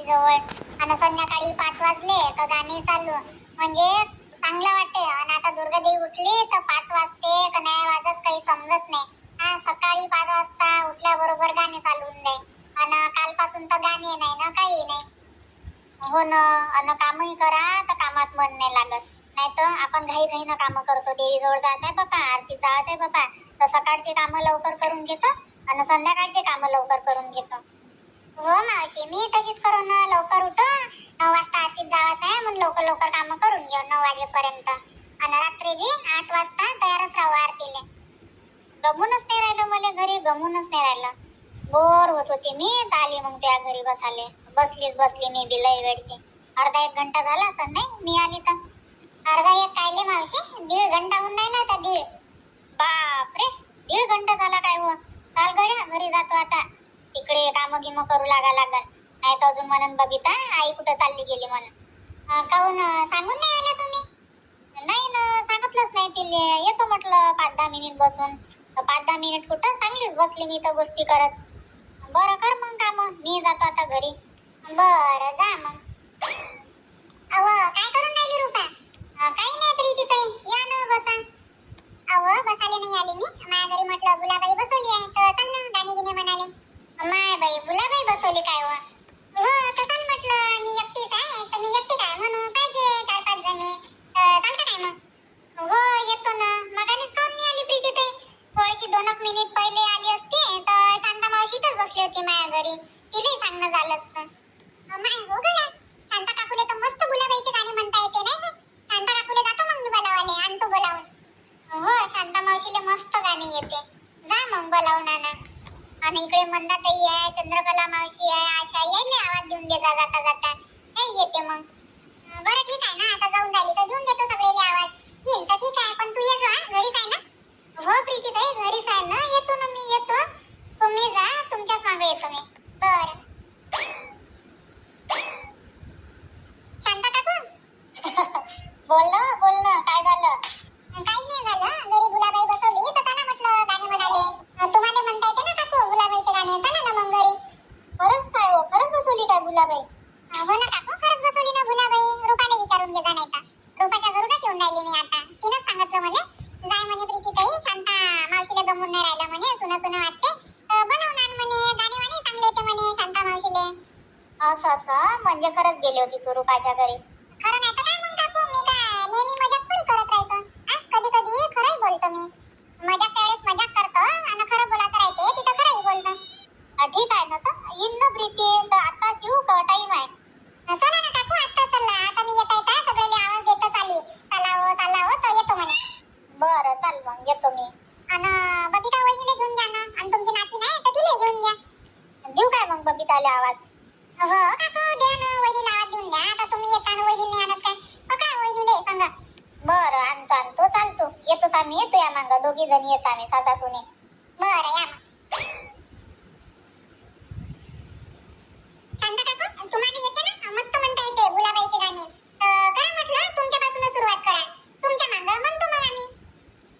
TV जवळ आणि संध्याकाळी पाच वाजले तर गाणे चालू. म्हणजे चांगलं वाटते आणि आता दुर्गादेवी उठली तर पाच वाजते का नाही वाजत काही समजत नाही. हा सकाळी पाच वाजता उठल्याबरोबर गाणे चालू होऊन जाईल. आणि कालपासून तर गाणे नाही ना काही नाही. हो ना अन कामही करा तर कामात मन नाही लागत. नाही तर आपण घाई घाईनं कामं करतो. देवीजवळ जात आहे बापा आरतीत जात आहे बापा. तर सकाळची कामं लवकर करून घेतो आणि संध्याकाळची कामं लवकर करून घेतो. हो मावशी मी तशीच करू ना लवकर उठो. नऊ वाजता आरतीत जायचं आहे म्हणून लवकर लवकर कामं करून घेऊ नऊ वाजेपर्यंत. आणि रात्री बी आठ वाजता तयारच राहू आरतीले. गमूनच नाही राहिलं मला घरी गमूनच नाही राहिलं. बोर होत होती मी आली मग त्या घरी बसाले. बसलीच बसली मी बी लय वेळची. अर्धा एक घंटा झाला असं नाही मी आली तर. अर्धा एक कायले मावशी दीड घंटा होऊन राहिला आता दीड. बापरे दीड घंटा झाला काय हो? चाल गड्या घरी जातो आता. तिकडे काम गिम करू लागा लागल. नाही तर अजून म्हणून बघिता आई कुठं चालली गेली म्हणून. काहून सांगून नाही आल्या तुम्ही? नाही ना सांगितलंच नाही तिले. येतो म्हटलं पाच दहा मिनिट बसून. पाच दहा मिनिट कुठं? चांगलीच बसली मी तर गोष्टी करत. बरं कर मग काम. मी जातो आता घरी. बरं जा मग. अव काय करून राहिली रुपा? काही नाही तरी तिथे. या ना बसा. अव बसाले नाही आले मी. माझ्या घरी म्हटलं गुलाबाई बसवली आहे. तर चल ना गाणे गिने म्हणाले. माय बाई गुलाबाई बसवली काय व? हो तर म्हटलं मी एकटीच आहे तर मी एकटी काय म्हणू? पाहिजे चार पाच जणी. चालतं काय मग? हो येतो ना. मगानेच कोण नाही आली प्रीती ते थोडीशी दोन मिनिट पहिले आली असते तर शांता मावशीतच बसली होती माझ्या घरी. तिलाही सांगणं झालं असतं. माय हो गड्या शांता काकूले तर मस्त गुलाबाईचे गाणे म्हणता येते नाही का? शांता काकूले जातो मग मी बोलावाले आणतो बोलावून. हो शांता मावशीला मस्त गाणे येते. जा मग बोलावून आणा आणि इकडे मंदाताई आहे चंद्रकला मावशी आहे आशा यायले आवाज देऊन दे जा जाता जाता. येते मग. बरं ठीक आहे ना आता जाऊन राहिली तर देऊन देतो सगळेले आवाज. येईल तर ठीक आहे पण तू ये जा घरीच आहे ना? हो प्रीती ताई घरीच आहे ना? येतो ना मी येतो. तुम्ही जा तुमच्याच मागे येतो मी. बरं शांता काकू बोल ना बोल ना काय झालं काही नाही झालं घरी गुलाबाई बसवली तर चला म्हटलं गाणे म्हणाले अं, तुम्हाला म्हणता येते ना काकू गुलाबाईचे गाणे चला ना मग घरी खरंच काय हो खरंच बसवली काय गुलाबाई अं, हो ना काकू खरंच बसवली ना गुलाबाई रुपाला विचारून घे जा नाही तर रुपाच्या घरूनच येऊन राहिली मी आता तिनंच सांगितलं मला. जाय म्हणे प्रीती ताई शांता मावशीला गमून नाही राहिलं म्हणे सुना सुना वाटते. बनवून आण म्हणे गाणे वाणे चांगले येते म्हणे शांता मावशीले. असं असं? म्हणजे खरंच गेली होती तू रुपाच्या घरी? खरं नाही तर काय मग काकू? मी काय नेहमी मजाक थोडी करत राहतो. आ, कधी कधी खरंच बोलतो मी. मजाकच्या वेळेस मजाक करतो आणि खरं बोलायचं राहते तिथं खरंही बोलतो. ठीक आहे ना तर. येईन ना प्रीती आता शिव का? टाइम आहे. चला ना काकू आता चला आता मी येता येता सगळेले आवाज देत चालली चला हो चला हो तर येतो म्हणे बरं चाल मग येतो मी. आणि बबिता वहिनीला घेऊन घ्या ना. आणि तुमची नाती नाही तर तिला घेऊन घ्या देऊ काय मग बबिताला आवाज? हो काकू द्या ना वहिनीला आवाज देऊन द्या. आता तुम्ही येताना वहिनी आणत काय? पकडा वहिनीले सांगा. बरं आणतो आणतो. चालतो येतो आम्ही येतो या मांग. दोघी जण येतो आम्ही सासा सुने बरं या मग शांता काकू तुम्हाला येते ना मस्त म्हणता येते गुलाबाईचे गाणे तर करा म्हटलं तुमच्यापासूनच सुरुवात करा तुमच्या मागं म्हणतो मग आम्ही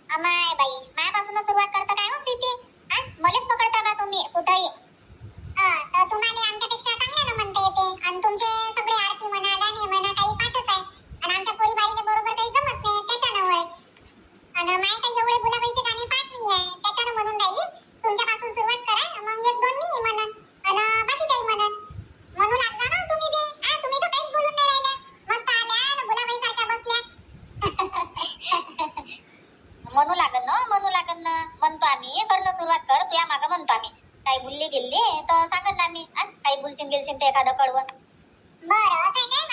अमाय बाई मायापासूनच सुरुवात करता काय हो प्रीती हा मलेच पकडता का तुम्ही कुठंही हा, तर तुम्हाला आमच्यापेक्षा चांगल्यानं म्हणता येते आणि तुमचे सगळे आरती म्हणा गाणे म्हणा काही पाठच आहे आणि आमच्या पोरी बारीले बरोबर काही जमत नाही त्याच्यानं होय आणि माय काही एवढे गुलाबाईचे गाणे पाठ नाही आहे त्याच्यानं म्हणून राहिली तुमच्यापासून सुरुवात करा मग एक दोन मी म्हणन आणि बाकी काही म्हणन म्हणू लागता ना तुम्ही बी हा तुम्ही तर काहीच बोलून नाही राहिल्या मस्त आल्या आणि गुलाबाई सारख्या बसल्या म्हणू लागन ना म्हणू लागन. ना म्हणतो आम्ही करणं सुरुवात कर तुया मागं म्हणतो आम्ही. काही भुलली गेली तर सांगत ना आम्ही. काही भुलशीन गेलशीन ते एखादं कळवं. बरं असं आहे काय?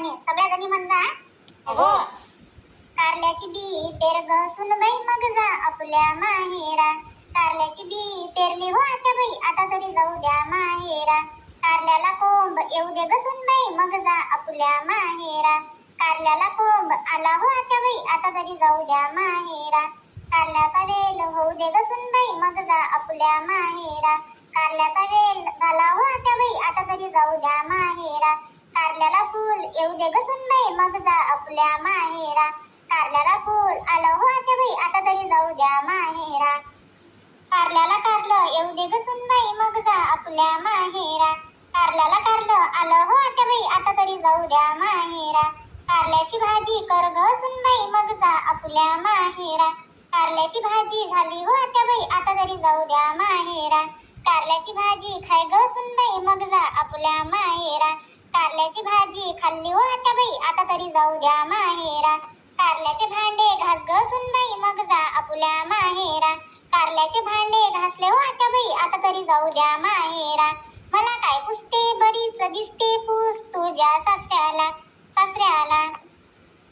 गाणे सगळ्या जणी म्हणजा हो कारल्याची बी पेरग ग सुनबाई मग जा आपल्या माहेरा. कारल्याची बी पेरली हो आता बाई आता तरी जाऊ द्या माहेरा. कारल्याला कोंब येऊ दे ग सुनबाई मग जा आपल्या माहेरा. कारल्याला कोंब आला हो आता बाई आता तरी जाऊ द्या माहेरा. कारल्याचा वेल होऊ दे ग सुनबाई मग जा आपल्या माहेरा. कारल्याचा वेल झाला हो आता बाई आता तरी जाऊ द्या माहेरा. कारल्याला फूल येऊ दे ग सुनबाई मग जा आपल्या माहेरा. कारल्याला फूल आलं हो आता बाई आता तरी जाऊ द्या माहेरा. कारल्याला कारलं येऊ दे ग सुनबाई मग जा आपल्या माहेरा. कारल्याला कारलं आलं हो आता बाई आता तरी जाऊ द्या माहेरा. कारल्याची भाजी कर ग सुनबाई मग जा आपल्या माहेरा. कारल्याची भाजी झाली हो आता बाई आता तरी जाऊ द्या माहेरा. कारल्याची भाजी खाय ग सुनबाई मग जा आपल्या माहेरा. कारल्याची भाजी खाल्ली हो आता बाई. आता तरी जाऊ द्या माहेरा. कारल्याचे भांडे घास ग सुनबाई. मग जा आपल्या माहेरा. कारल्याचे भांडे घासले हो आता बाई. आता तरी जाऊ द्या माहेरा. मला काय पुसते? बरीच दिसते पूस तुझ्या सासऱ्याला. सासऱ्याला.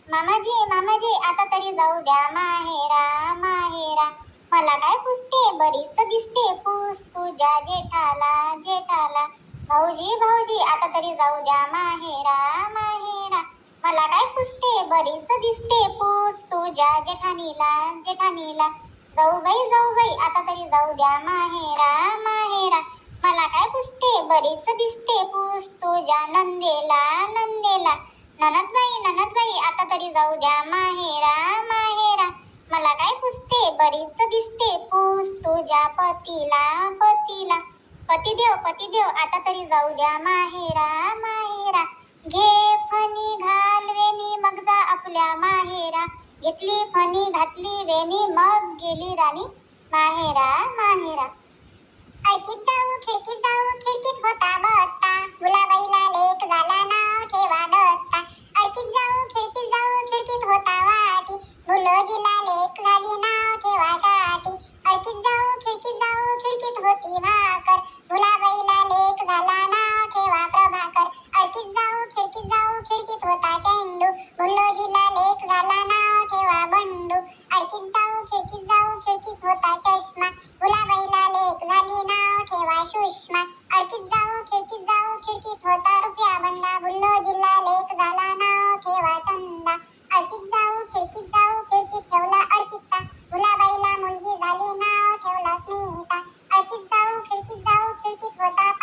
मामाजी मामाजी आता तरी जाऊ द्या माहेरा माहेरा. मला काय पुसते? बरीच दिसते पूस तुझ्या जेठाला जेठाला. भाऊजी भाऊजी आता तरी जाऊ द्या. माहेरा माहेरा. मला काय पुसते? बरीच दिसते पूस तुझ्या जेठानीला जेठानीला. जाऊ बाई जाऊ बाई आता तरी जाऊ द्या. माहेरा माहेरा. मला काय पुसते? बरीच दिसते पूस तुझ्या नंदेला नंदेला. ननदबाई ननदबाई आता तरी जाऊ द्या. माहेरा माहेरा. मला काय पुसते? बरीच दिसते पूस तुझ्या पतीला पतीला. पतिदेव पतिदेव आता तरी जाऊ द्या. माहेरा माहेरा घे फणी घाल वेणी मग जा आपल्या माहेरा घेतली फणी घातली वेणी मग गेली राणी माहेरा माहेरा खिडकीत जाऊ खिडकीत जाऊ खिडकीत होता.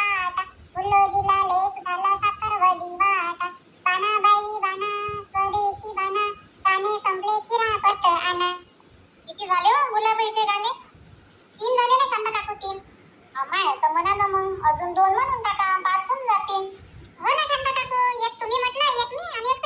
खिडकीत होता पाटा झाला साखरवडी वाटा. बाना बाई स्वदेशी बाना गाणे संपले किती झाले हो गुलाबाईचे गाणे? तीन झाले ना शांता काकू तीन. अमाय तर म्हणा ना मग अजून दोन म्हणून टाका पाच होऊन जातील. हो ना शांता काकू एक तुम्ही म्हटलं एक मी आणि एक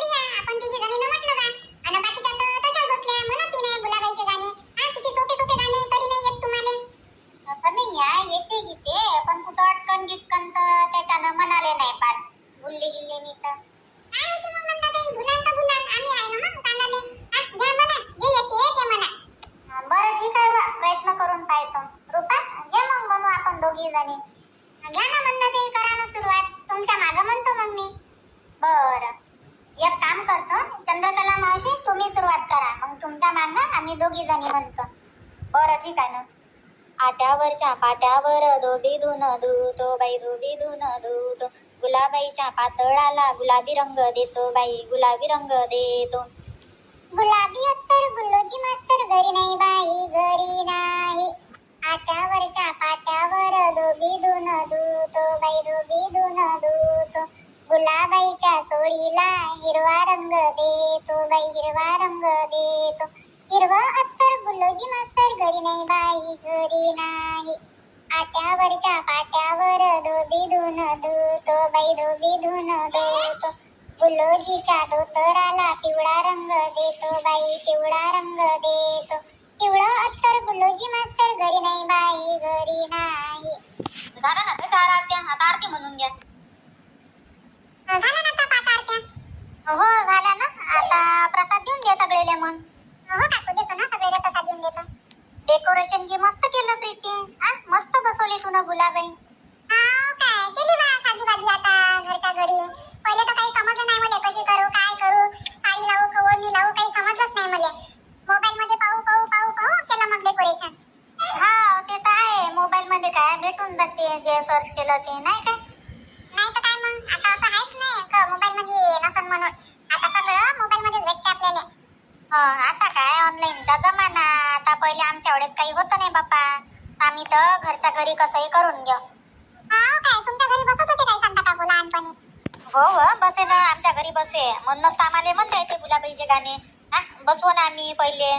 घ्या ना म्हणणं ते करा ना सुरुवात. तुमच्या मागं म्हणतो मग मी. बरं. एक काम करतो चंद्रकला मावशी तुम्ही सुरुवात करा. मग तुमच्या मागं आम्ही दोघी जणी म्हणतो. बरं ठीक आहे ना? आट्यावरच्या पाट्यावर धोबी धुन धुतो बाई धोबी धुन धुतो. गुलाबाईच्या पातळाला गुलाबी रंग देतो बाई गुलाबी रंग देतो. गुलाबी अत्तर गुल्लोजी मास्तर घरी नाही बाई घरी नाही. आट्यावरच्या पाट्यावर धोबी धुन धुतो बाई धोबी धुन धुतो. गुलाबाईच्या सोळीला हिरवा रंग देतो बाई हिरवा रंग देतो. हिरव अत्तर गुल्लोजी मास्तर घरी नाही बाई घरी नाही. आट्यावरच्या पाट्यावर धोबी धुन धुतो बाई धोबी धुन धुतो. गुलोजीच्या धोतराला पिवळा रंग देतो बाई पिवळा रंग देतो. पिवळं अत्तर गुलोजी मास्तर घरी नाही बाई घरी नाही. झाला ना ते चार आरत्या आता आरती म्हणून घ्या. झाल्या ना आता पाच आरत्या? हो झाल्या ना. आता प्रसाद देऊन दे सगळेले मग. हो काकू देतो ना सगळेले प्रसाद देऊन देतो. डेकोरेशन की मस्त केलं प्रीती. हा मस्त बसवली तुला गुलाबाई. हाव काय? केली बा साधी बाजी आता घरच्या घरी. पहिले तर काही समजलं नाही मला कशी करू काय करू. साडी लावू का ओढणी लावू काही समजलंच नाही मला. मोबाईल मध्ये पाहू पाहू मग डेकोरेशन हा ते तर आहे. मोबाईल मध्ये काय भेटून जाते जे सर्च केलं ते नाही काय? नाही तर काय मग? आता असं आहेच नाही का मोबाईल मध्ये नसन म्हणून. आता सगळं मोबाईल मध्ये भेटते आपल्याला. हं, आता काय? ऑनलाईनचा जमाना. आता पहिले आमच्या वेळेस काही होतं नाही बाप्पा. आम्ही तर घरच्या घरी कसंही करून घेऊ हा काय? तुमच्या घरी बसत होते काय शांता काकू लहानपणी? हो हो बसे ना. आमच्या घरी बसे. म्हणूनच तर आम्हाला म्हणता येते गुलाबाईचे गाणे. हा बसवू ना आम्ही पहिले.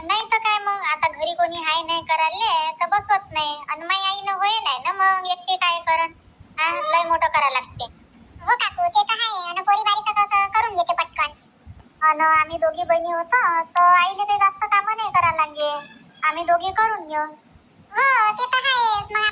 नाही तर काय मग? आता घरी कोणी हाय नाही करायले तर बसवत नाही. आणि माई आईनं होय नाही ना मग? एकटी काय करन हा? लय मोठं करा लागते. हो काकू ते तर आहे आणि पोरीबारीचं कसं करून घेते पटकन. अन आम्ही दोघी बहिणी होतो तर आईने काही जास्त कामं नाही करा लागे आम्ही दोघी करून घेऊ. हो ते तर आहेच मग